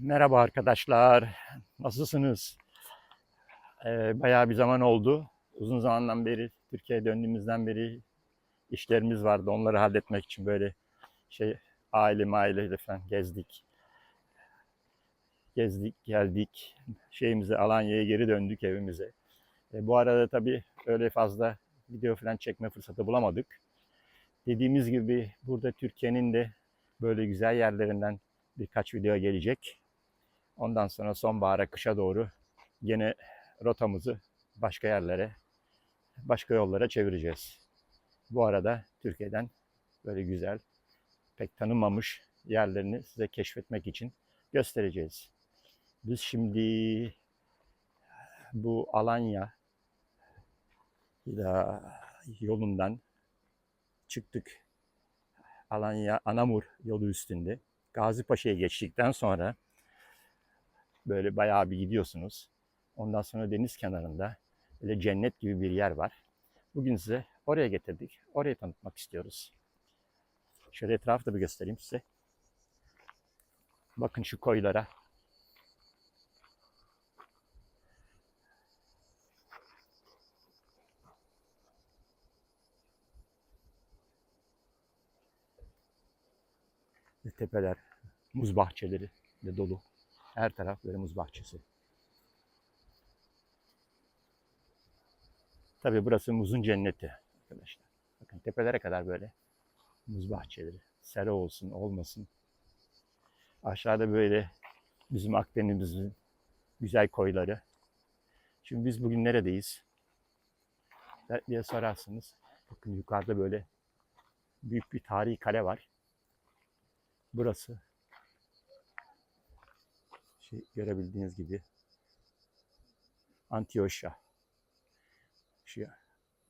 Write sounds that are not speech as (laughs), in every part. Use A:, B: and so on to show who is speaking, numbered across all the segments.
A: Merhaba arkadaşlar. Nasılsınız? Ee, bayağı bir zaman oldu. Uzun zamandan beri Türkiye'ye döndüğümüzden beri işlerimiz vardı. Onları halletmek için böyle şey aile maile falan gezdik. Gezdik, geldik. Şeyimize Alanya'ya geri döndük evimize. E, bu arada tabii öyle fazla video falan çekme fırsatı bulamadık. Dediğimiz gibi burada Türkiye'nin de böyle güzel yerlerinden birkaç video gelecek. Ondan sonra sonbahara, kışa doğru yine rotamızı başka yerlere, başka yollara çevireceğiz. Bu arada Türkiye'den böyle güzel, pek tanınmamış yerlerini size keşfetmek için göstereceğiz. Biz şimdi bu Alanya ya yolundan çıktık. Alanya Anamur yolu üstünde. Gazipaşa'ya geçtikten sonra böyle bayağı bir gidiyorsunuz. Ondan sonra deniz kenarında böyle cennet gibi bir yer var. Bugün size oraya getirdik. Orayı tanıtmak istiyoruz. Şöyle etrafı da bir göstereyim size. Bakın şu koylara. Tepeler, muz bahçeleri de dolu. Her taraf böyle muz bahçesi. Tabii burası muzun cenneti arkadaşlar. Bakın tepelere kadar böyle muz bahçeleri. Sera olsun olmasın. Aşağıda böyle bizim Akdeniz'in güzel koyları. Şimdi biz bugün neredeyiz? diye sorarsınız. Bakın yukarıda böyle büyük bir tarihi kale var. Burası şey görebildiğiniz gibi Antioşya.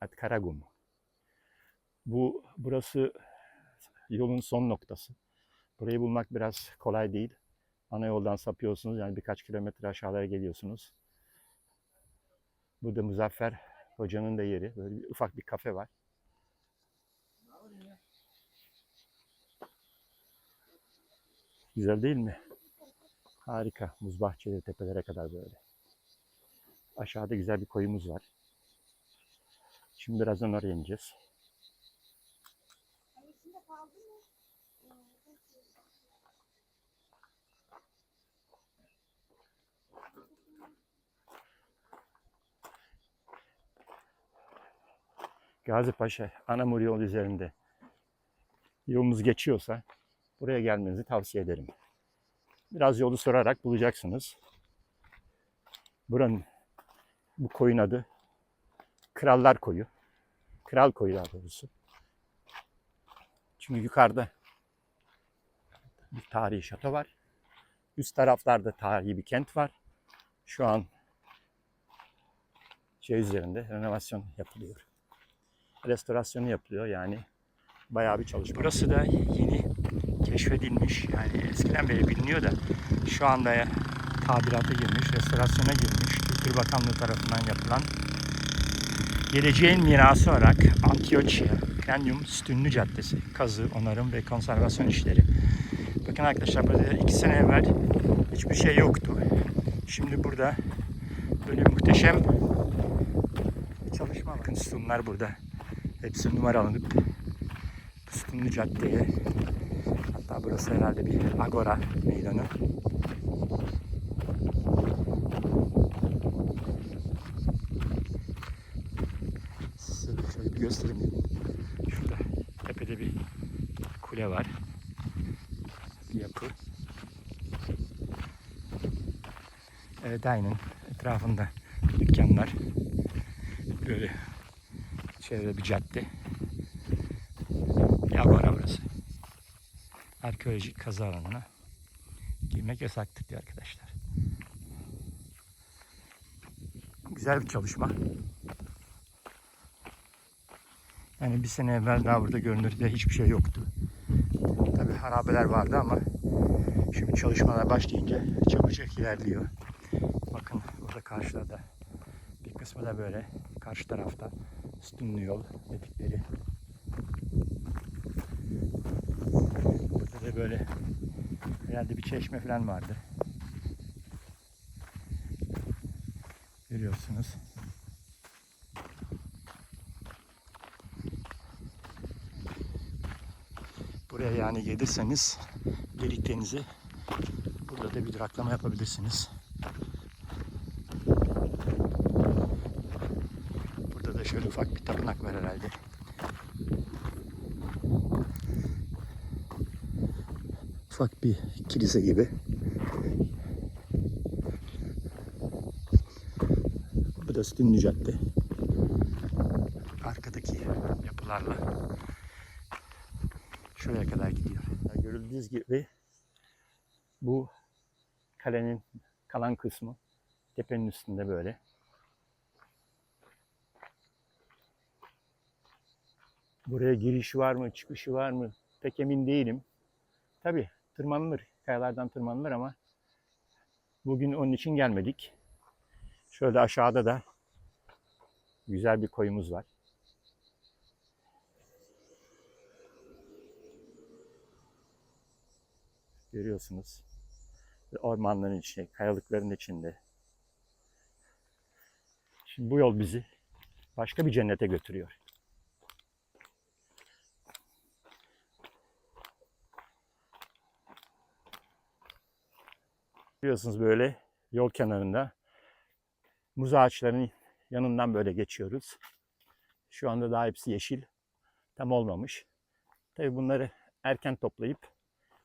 A: Atkaragum. Bu burası yolun son noktası. Burayı bulmak biraz kolay değil. Ana yoldan sapıyorsunuz yani birkaç kilometre aşağılara geliyorsunuz. Burada Muzaffer Hoca'nın da yeri. Böyle bir, ufak bir kafe var. Güzel değil mi? Harika. Muz bahçeleri tepelere kadar böyle. Aşağıda güzel bir koyumuz var. Şimdi birazdan oraya ineceğiz. Gazi Paşa Anamur yolu üzerinde yolunuz geçiyorsa buraya gelmenizi tavsiye ederim. Biraz yolu sorarak bulacaksınız. Buranın bu koyun adı Krallar Koyu. Kral Koyu daha doğrusu. Çünkü yukarıda bir tarihi şato var. Üst taraflarda tarihi bir kent var. Şu an şey üzerinde renovasyon yapılıyor. Restorasyonu yapılıyor yani bayağı bir çalışma. Burası da yeni keşfedilmiş. Yani eskiden beri biliniyor da şu anda ya tadilata girmiş, restorasyona girmiş. Kültür Bakanlığı tarafından yapılan geleceğin mirası olarak Antioçya, Krenyum Sütünlü Caddesi, kazı, onarım ve konservasyon işleri. Bakın arkadaşlar burada iki sene evvel hiçbir şey yoktu. Şimdi burada böyle muhteşem çalışma. Bakın sütunlar burada. Hepsi numaralanıp Sütunlu Cadde'ye burası herhalde bir agora meydanı. Size şöyle bir göstereyim. Şurada tepede bir kule var. Bir yapı. Evet aynen etrafında dükkanlar. Böyle çevre bir cadde. Bir agora burası. Arkeolojik kazı alanına girmek yasaktır diyor arkadaşlar. Güzel bir çalışma. Yani bir sene evvel daha burada görünürde hiçbir şey yoktu. Tabi harabeler vardı ama şimdi çalışmalar başlayınca çabucak ilerliyor. Bakın burada karşıda bir kısmı da böyle karşı tarafta sütunlu yol dedikleri böyle herhalde bir çeşme falan vardı. Görüyorsunuz. Buraya yani gelirseniz Gelik Denizi burada da bir duraklama yapabilirsiniz. Burada da şöyle ufak bir tapınak var herhalde. Ufak bir kilise gibi. Burası Dünlü Cadde. Arkadaki yapılarla şuraya kadar gidiyor. Görüldüğünüz gibi bu kalenin kalan kısmı tepenin üstünde böyle. Buraya girişi var mı, çıkışı var mı pek emin değilim. Tabi tırmanılır, kayalardan tırmanılır ama bugün onun için gelmedik. Şöyle aşağıda da güzel bir koyumuz var. Görüyorsunuz. Ormanların içinde, kayalıkların içinde. Şimdi bu yol bizi başka bir cennete götürüyor. Biliyorsunuz böyle yol kenarında muz ağaçlarının yanından böyle geçiyoruz. Şu anda daha hepsi yeşil. Tam olmamış. Tabii bunları erken toplayıp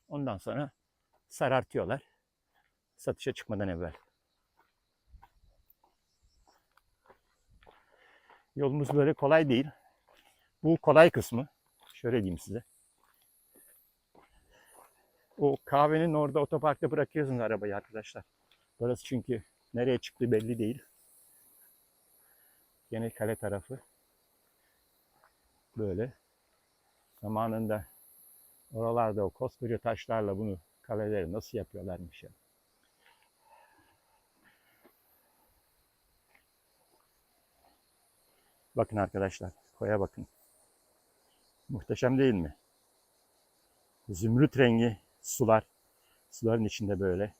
A: ondan sonra sarartıyorlar. Satışa çıkmadan evvel. Yolumuz böyle kolay değil. Bu kolay kısmı. Şöyle diyeyim size. O kahvenin orada otoparkta bırakıyorsunuz arabayı arkadaşlar. Burası çünkü nereye çıktığı belli değil. Gene kale tarafı. Böyle. Zamanında oralarda o koskoca taşlarla bunu kaleleri nasıl yapıyorlarmış ya. Bakın arkadaşlar, koya bakın. Muhteşem değil mi? Zümrüt rengi sular. Suların içinde böyle.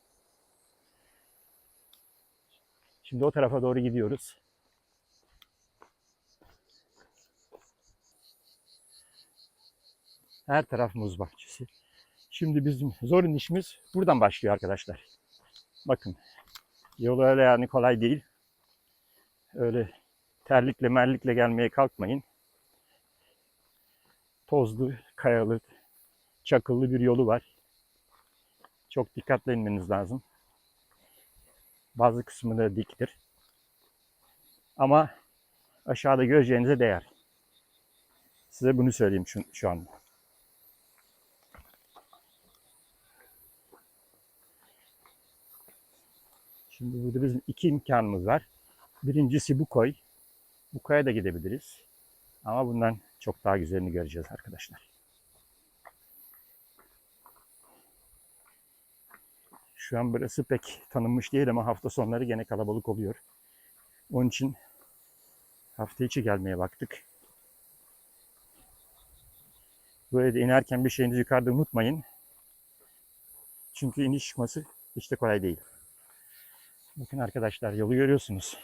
A: Şimdi o tarafa doğru gidiyoruz. Her taraf muz bahçesi. Şimdi bizim zor işimiz buradan başlıyor arkadaşlar. Bakın. Yol öyle yani kolay değil. Öyle terlikle merlikle gelmeye kalkmayın. Tozlu, kayalı, çakıllı bir yolu var. Çok dikkatli inmeniz lazım. Bazı kısmı da diktir. Ama aşağıda göreceğinize değer. Size bunu söyleyeyim şu, şu anda. Şimdi burada bizim iki imkanımız var. Birincisi bu koy. Bu koya da gidebiliriz. Ama bundan çok daha güzelini göreceğiz arkadaşlar. Şu an burası pek tanınmış değil ama hafta sonları gene kalabalık oluyor. Onun için hafta içi gelmeye baktık. Böyle de inerken bir şeyinizi yukarıda unutmayın. Çünkü iniş çıkması hiç de kolay değil. Bakın arkadaşlar yolu görüyorsunuz.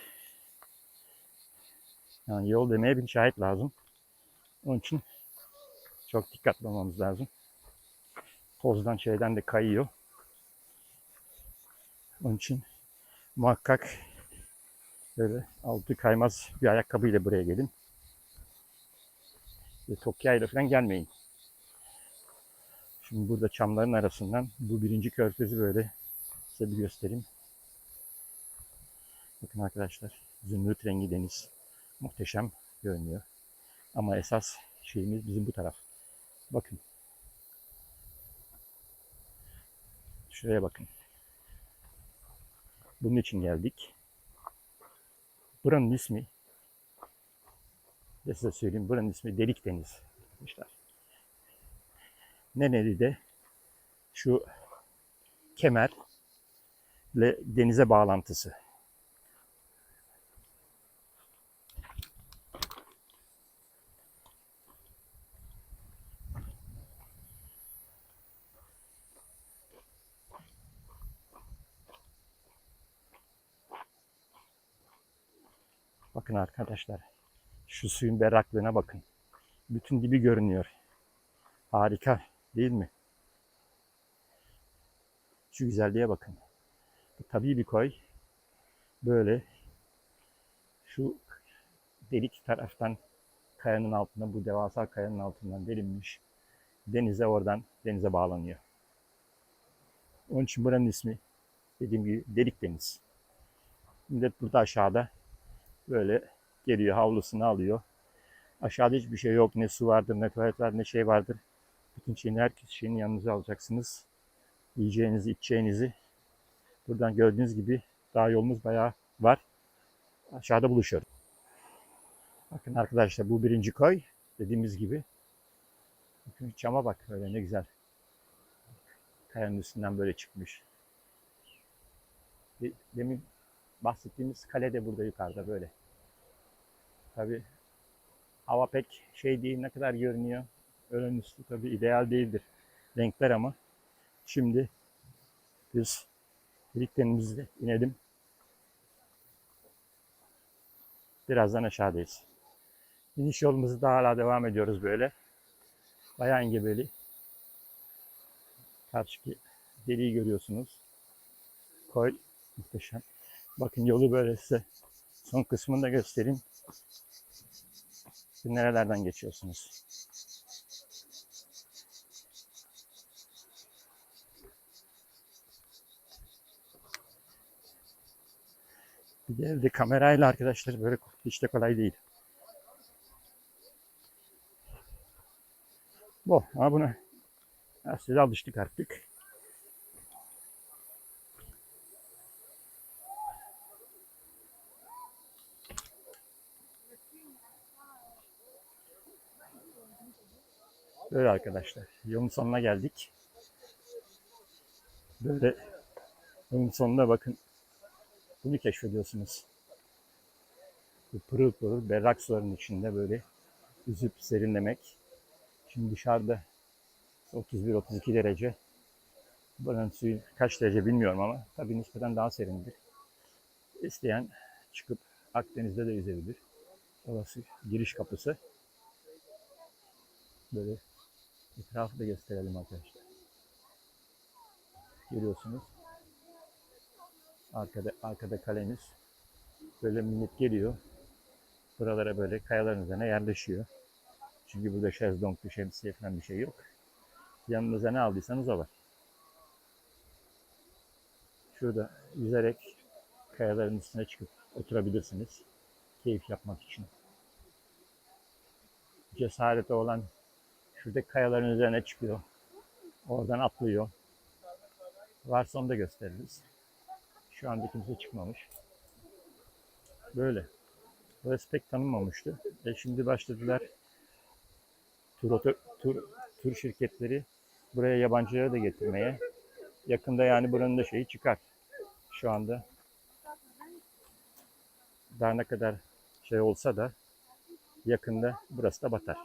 A: Yani yol demeye bir şahit lazım. Onun için çok dikkatli olmamız lazım. Tozdan şeyden de kayıyor. Onun için muhakkak böyle altı kaymaz bir ayakkabıyla buraya gelin. Ve Tokyo ile falan gelmeyin. Şimdi burada çamların arasından bu birinci körfezi böyle size bir göstereyim. Bakın arkadaşlar zümrüt rengi deniz. Muhteşem görünüyor. Ama esas şeyimiz bizim bu taraf. Bakın. Şuraya bakın. Bunun için geldik. Buranın ismi de size söyleyeyim. Buranın ismi Delik Deniz. İşte. Neneli de şu kemerle denize bağlantısı. Bakın arkadaşlar. Şu suyun berraklığına bakın. Bütün dibi görünüyor. Harika değil mi? Şu güzelliğe bakın. Tabii bir koy. Böyle şu delik taraftan kayanın altına bu devasa kayanın altından delinmiş. Denize oradan denize bağlanıyor. Onun için buranın ismi dediğim gibi delik deniz. Millet burada aşağıda böyle geliyor havlusunu alıyor. Aşağıda hiçbir şey yok. Ne su vardır, ne tuvalet var, ne şey vardır. Bütün şeyin herkes şeyin yanınıza alacaksınız. Yiyeceğinizi, içeceğinizi. Buradan gördüğünüz gibi daha yolumuz bayağı var. Aşağıda buluşuyoruz. Bakın arkadaşlar bu birinci koy. Dediğimiz gibi. Bakın çama bak öyle ne güzel. Kayanın üstünden böyle çıkmış. De- Demin bahsettiğimiz kale de burada yukarıda böyle. Tabi hava pek şey değil ne kadar görünüyor. Öğlen üstü tabi ideal değildir renkler ama şimdi biz birliklerimizle inelim. Birazdan aşağıdayız. İniş yolumuzu da hala devam ediyoruz böyle. Bayağı engebeli. Karşıki deliği görüyorsunuz. Koy muhteşem. Bakın yolu böyle size son kısmını da göstereyim. Siz nerelerden geçiyorsunuz? Bir de evde kamerayla arkadaşlar böyle hiç de kolay değil. Bu ama buna size alıştık artık. Böyle arkadaşlar. Yolun sonuna geldik. Böyle yolun sonuna bakın. Bunu keşfediyorsunuz. Bu pırıl pırıl berrak suların içinde böyle yüzüp serinlemek. Şimdi dışarıda 31-32 derece. Buranın suyu kaç derece bilmiyorum ama tabii nispeten daha serindir. İsteyen çıkıp Akdeniz'de de yüzebilir. Orası giriş kapısı. Böyle etrafı da gösterelim arkadaşlar. Görüyorsunuz. Arkada, arkada kalemiz. Böyle millet geliyor. Buralara böyle kayaların üzerine yerleşiyor. Çünkü burada şezlonglu şemsiye falan bir şey yok. Yanınıza ne aldıysanız o var. Şurada yüzerek kayaların üstüne çıkıp oturabilirsiniz. Keyif yapmak için. Cesareti olan şurada kayaların üzerine çıkıyor. Oradan atlıyor. Varsa onu da gösteririz. Şu anda kimse çıkmamış. Böyle. Burası pek tanınmamıştı. E şimdi başladılar tur, tur, tur şirketleri buraya yabancıları da getirmeye. Yakında yani buranın da şeyi çıkar. Şu anda daha ne kadar şey olsa da yakında burası da batar.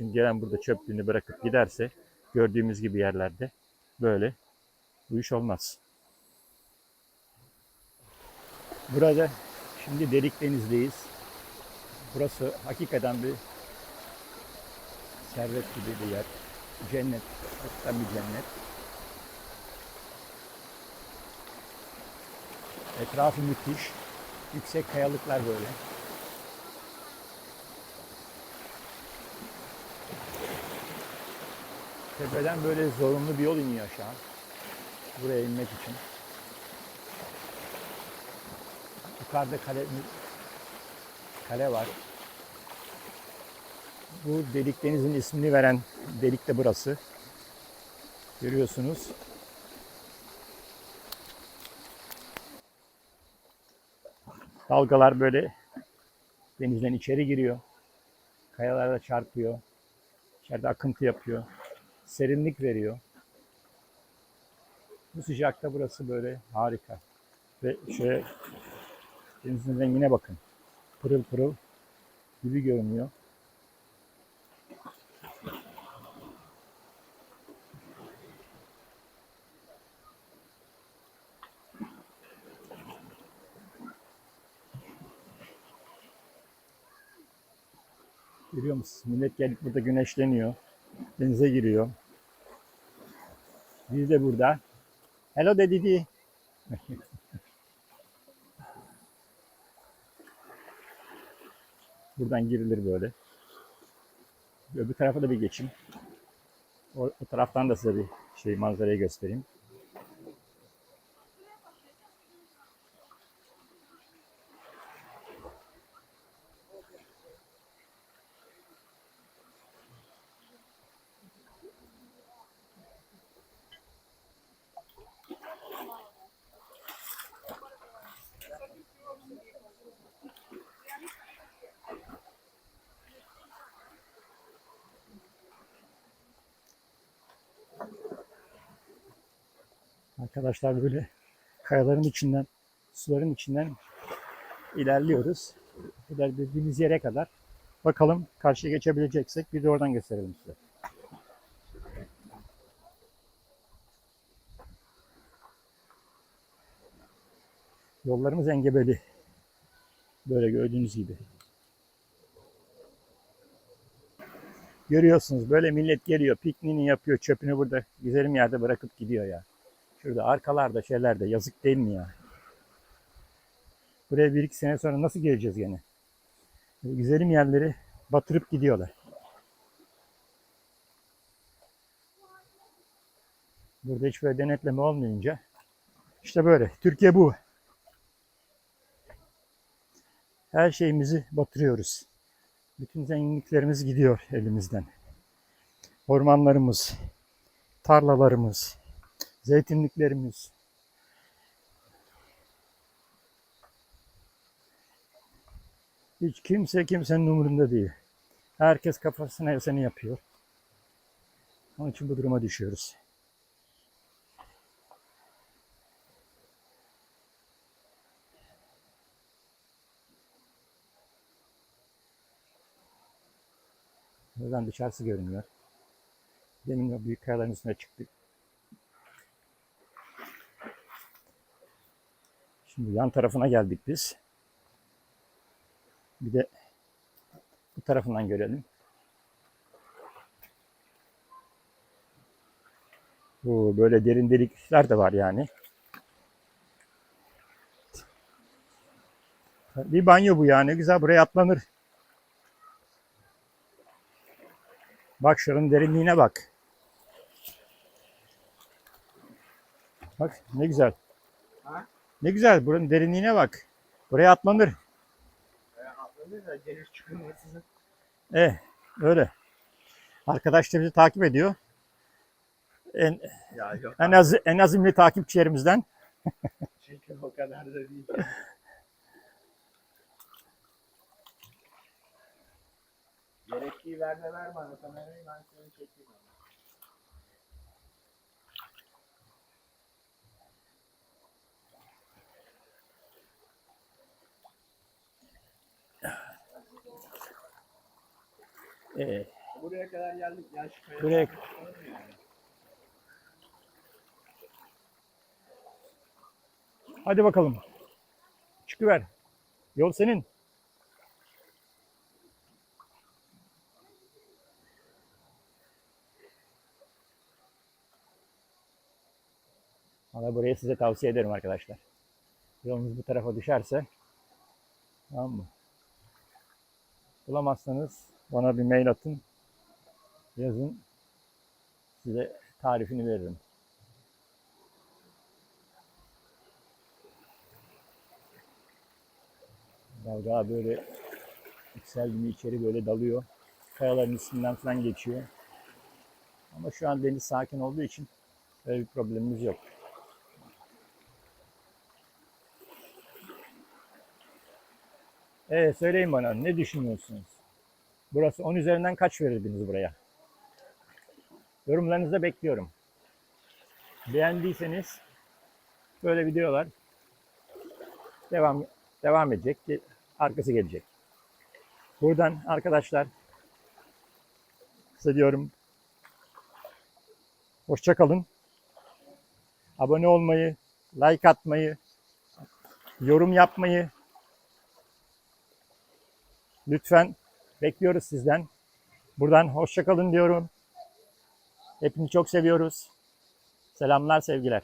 A: Çünkü gelen burada çöplüğünü bırakıp giderse gördüğümüz gibi yerlerde böyle bu iş olmaz. Burada şimdi Delik Deniz'deyiz. Burası hakikaten bir servet gibi bir yer. Cennet, hatta bir cennet. Etrafı müthiş. Yüksek kayalıklar böyle. Tepeden böyle zorunlu bir yol iniyor aşağı. Buraya inmek için. Yukarıda kale, kale var. Bu delik denizin ismini veren delik de burası. Görüyorsunuz. Dalgalar böyle denizden içeri giriyor. Kayalara çarpıyor. İçeride akıntı yapıyor. Serinlik veriyor. Bu sıcakta burası böyle harika. Ve şöyle denizin rengine bakın. Pırıl pırıl gibi görünüyor. Görüyor musunuz? Millet gelip burada güneşleniyor. Denize giriyor. Biz de burada. Hello de Didi. Buradan girilir böyle. Öbür tarafa da bir geçeyim. O, o taraftan da size bir şey manzarayı göstereyim. Arkadaşlar böyle kayaların içinden, suların içinden ilerliyoruz. İlerlediğimiz yere kadar. Bakalım karşıya geçebileceksek bir de oradan gösterelim size. Yollarımız engebeli. Böyle gördüğünüz gibi. Görüyorsunuz böyle millet geliyor, pikniğini yapıyor, çöpünü burada güzelim yerde bırakıp gidiyor ya. Şurada arkalarda şeylerde yazık değil mi ya? Buraya bir iki sene sonra nasıl geleceğiz gene? Güzelim yerleri batırıp gidiyorlar. Burada hiç böyle denetleme olmayınca işte böyle. Türkiye bu. Her şeyimizi batırıyoruz. Bütün zenginliklerimiz gidiyor elimizden. Ormanlarımız, tarlalarımız, zeytinliklerimiz. Hiç kimse kimsenin umurunda değil. Herkes kafasına eseni yapıyor. Onun için bu duruma düşüyoruz. Buradan dışarısı görünüyor. Demin o büyük kayaların üstüne çıktık. Şimdi yan tarafına geldik biz. Bir de bu tarafından görelim. Bu böyle derin delikler de var yani. Bir banyo bu yani. Güzel buraya atlanır. Bak şuranın derinliğine bak. Bak ne güzel.
B: Ha?
A: Ne güzel buranın derinliğine bak. Buraya atlanır.
B: E, atlanır da deniz çıkılması.
A: Eh öyle. Arkadaş da bizi takip ediyor. En,
B: Ya yok.
A: en, az, en azimli takipçilerimizden. (laughs)
B: Çünkü o kadar da değil. Gerektiği verme ver bana kamerayı ben seni çekeyim. ama. Buraya kadar geldik. Ya şu kaya-
A: Buraya- hadi bakalım. Çıkıver. Yol senin. Valla burayı size tavsiye ederim arkadaşlar. Yolunuz bu tarafa düşerse tamam mı? Bulamazsanız bana bir mail atın. Yazın. Size tarifini veririm. Dalga böyle yükseldiğinde içeri böyle dalıyor. Kayaların üstünden falan geçiyor. Ama şu an deniz sakin olduğu için öyle bir problemimiz yok. Evet söyleyin bana ne düşünüyorsunuz? Burası 10 üzerinden kaç verirdiniz buraya? Yorumlarınızı bekliyorum. Beğendiyseniz böyle videolar devam devam edecek. Arkası gelecek. Buradan arkadaşlar size diyorum hoşça kalın. Abone olmayı, like atmayı, yorum yapmayı lütfen Bekliyoruz sizden. Buradan hoşça kalın diyorum. Hepinizi çok seviyoruz. Selamlar, sevgiler.